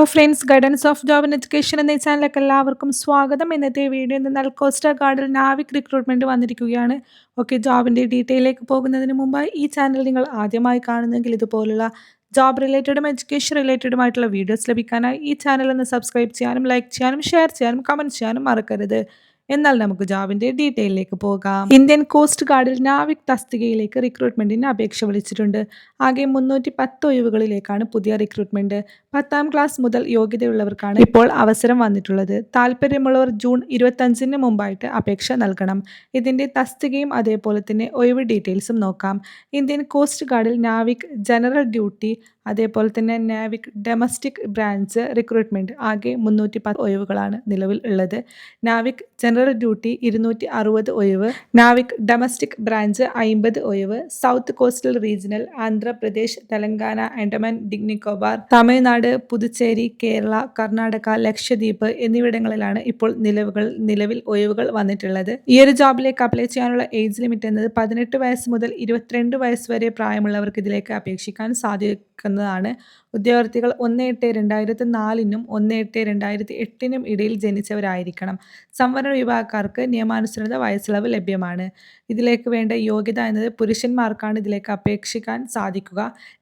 Hello friends guidance of job and education എന്ന ചാനലിലേക്ക് എല്ലാവർക്കും സ്വാഗതം. ഇന്നത്തെ വീഡിയോ എന്നാൽ കോസ്റ്റ ഗാർഡിൽ നാവിക് റിക്രൂട്ട്മെന്റ് വന്നിരിക്കുകയാണ്. ഓക്കെ ജോബിന്റെ ഡീറ്റെയിലേക്ക് പോകുന്നതിന് മുമ്പ് ഈ ചാനൽ നിങ്ങൾ ആദ്യമായി കാണുന്നെങ്കിൽ ഇതുപോലുള്ള ജോബ് റിലേറ്റഡും എഡ്യൂക്കേഷൻ റിലേറ്റഡുമായിട്ടുള്ള വീഡിയോസ് ലഭിക്കാനായി ഈ ചാനൽ ഒന്ന് സബ്സ്ക്രൈബ് ചെയ്യാനും ലൈക്ക് ചെയ്യാനും ഷെയർ ചെയ്യാനും കമന്റ് ചെയ്യാനും മറക്കരുത്. എന്നാൽ നമുക്ക് ജോബിന്റെ ഡീറ്റെയിലേക്ക് പോകാം. ഇന്ത്യൻ കോസ്റ്റ് ഗാർഡിൽ നാവിക് തസ്തികയിലേക്ക് റിക്രൂട്ട്മെന്റിന് അപേക്ഷ വിളിച്ചിട്ടുണ്ട്. ആകെ മുന്നൂറ്റി പത്ത് ഒഴിവുകളിലേക്കാണ് പുതിയ റിക്രൂട്ട്മെന്റ് പത്താം ക്ലാസ് മുതൽ യോഗ്യതയുള്ളവർക്കാണ് ഇപ്പോൾ അവസരം വന്നിട്ടുള്ളത്. താല്പര്യമുള്ളവർ ജൂൺ ഇരുപത്തഞ്ചിന് മുമ്പായിട്ട് അപേക്ഷ നൽകണം. ഇതിന്റെ തസ്തികയും അതേപോലെ തന്നെ ഒഴിവ് ഡീറ്റെയിൽസും നോക്കാം. ഇന്ത്യൻ കോസ്റ്റ് ഗാർഡിൽ നാവിക് ജനറൽ ഡ്യൂട്ടി അതേപോലെ തന്നെ നാവിക് ഡൊമസ്റ്റിക് ബ്രാഞ്ച് റിക്രൂട്ട്മെന്റ് ആകെ മുന്നൂറ്റി പത്ത് ഒഴിവുകളാണ് നിലവിൽ ഉള്ളത്. നാവിക് ജനറൽ ഡ്യൂട്ടി ഇരുന്നൂറ്റി അറുപത് ഒഴിവ്. നാവിക് ഡൊമസ്റ്റിക് ബ്രാഞ്ച് അയിമ്പത് ഒഴിവ്. South coastal regional Andhra Pradesh Telangana Andaman Nicobar Tamil Nadu Puducherry Kerala Karnataka Lakshadweep എന്നിവിടങ്ങളിലാണ് ഇപ്പോൾ നിലവുകൾ നിലവിൽ ഒഴിവുകൾ വന്നിട്ടുള്ളത്. ഈ ഒരു ജോബിലേക്ക് അപ്ലൈ ചെയ്യാനുള്ള ഏജ് ലിമിറ്റ് എന്നത് പതിനെട്ട് വയസ്സ് മുതൽ ഇരുപത്തിരണ്ട് വയസ്സ് വരെ പ്രായമുള്ളവർക്ക് ഇതിലേക്ക് അപേക്ഷിക്കാൻ സാധിക്കുന്നതാണ് ഉദ്യോഗാർത്ഥികൾ ഒന്ന് എട്ട് രണ്ടായിരത്തി നാലിനും ഒന്ന് എട്ട് രണ്ടായിരത്തി എട്ടിനും ഇടയിൽ ജനിച്ചവരായിരിക്കണം. സംവരണ വിഭാഗക്കാർക്ക് നിയമാനുസൃത വയസ്സിളവ് ലഭ്യമാണ്. ഇതിലേക്ക് വേണ്ട യോഗ്യത എന്നത് പുരുഷന്മാർക്കാണ് ഇതിലേക്ക് അപേക്ഷിക്കാൻ സാധിക്കുക.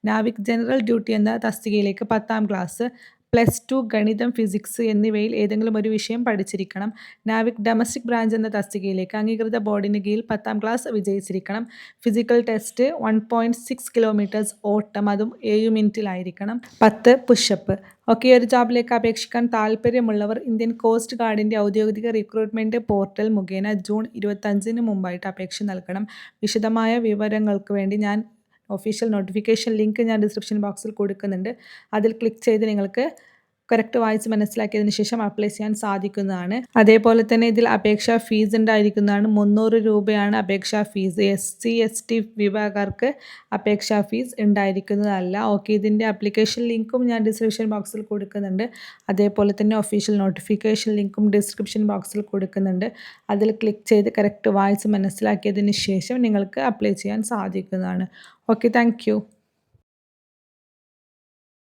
നാവിക് ജനറൽ ഡ്യൂട്ടി എന്ന തസ്തികയിലേക്ക് പത്താം ക്ലാസ്. പ്ലസ് ടു ഗണിതം ഫിസിക്സ് എന്നിവയിൽ ഏതെങ്കിലും ഒരു വിഷയം പഠിച്ചിരിക്കണം. നാവിക് ഡൊമസ്റ്റിക് ബ്രാഞ്ച് എന്ന തസ്തികയിലേക്ക് അംഗീകൃത ബോർഡിന് കീഴിൽ പത്താം class വിജയിച്ചിരിക്കണം. Physical test one point six kilometres ഓട്ടം അതും ഏഴ് മിനിറ്റിലായിരിക്കണം. പത്ത് പുഷപ്പ് ഒക്കെ ഒരു ജോബിലേക്ക് അപേക്ഷിക്കാൻ താല്പര്യമുള്ളവർ ഇന്ത്യൻ കോസ്റ്റ് ഗാർഡിന്റെ ഔദ്യോഗിക റിക്രൂട്ട്മെന്റ് പോർട്ടൽ മുഖേന ജൂൺ ഇരുപത്തഞ്ചിന് മുമ്പായിട്ട് അപേക്ഷ നൽകണം. വിശദമായ വിവരങ്ങൾക്ക് വേണ്ടി ഞാൻ ഒഫീഷ്യൽ നോട്ടിഫിക്കേഷൻ ലിങ്ക് ഞാൻ ഡിസ്ക്രിപ്ഷൻ ബോക്സിൽ കൊടുക്കുന്നുണ്ട്. അതിൽ ക്ലിക്ക് ചെയ്ത് നിങ്ങൾക്ക് കറക്റ്റ് വായിച്ച് മനസ്സിലാക്കിയതിന് ശേഷം അപ്ലൈ ചെയ്യാൻ സാധിക്കുന്നതാണ്. അതേപോലെ തന്നെ ഇതിൽ അപേക്ഷാ ഫീസ് ഉണ്ടായിരിക്കുന്നതാണ്. മുന്നൂറ് രൂപയാണ് അപേക്ഷാ fees S C S T വിഭാഗക്കാർക്ക് അപേക്ഷാ ഫീസ് ഉണ്ടായിരിക്കുന്നതല്ല. ഓക്കെ ഇതിന്റെ അപ്ലിക്കേഷൻ ലിങ്കും ഞാൻ ഡിസ്ക്രിപ്ഷൻ ബോക്സിൽ കൊടുക്കുന്നുണ്ട്. അതേപോലെ തന്നെ ഒഫീഷ്യൽ നോട്ടിഫിക്കേഷൻ ലിങ്കും ഡിസ്ക്രിപ്ഷൻ ബോക്സിൽ കൊടുക്കുന്നുണ്ട്. അതിൽ ക്ലിക്ക് ചെയ്ത് കറക്റ്റ് വായിച്ച് മനസ്സിലാക്കിയതിന് ശേഷം നിങ്ങൾക്ക് അപ്ലൈ ചെയ്യാൻ സാധിക്കുന്നതാണ്. Okay thank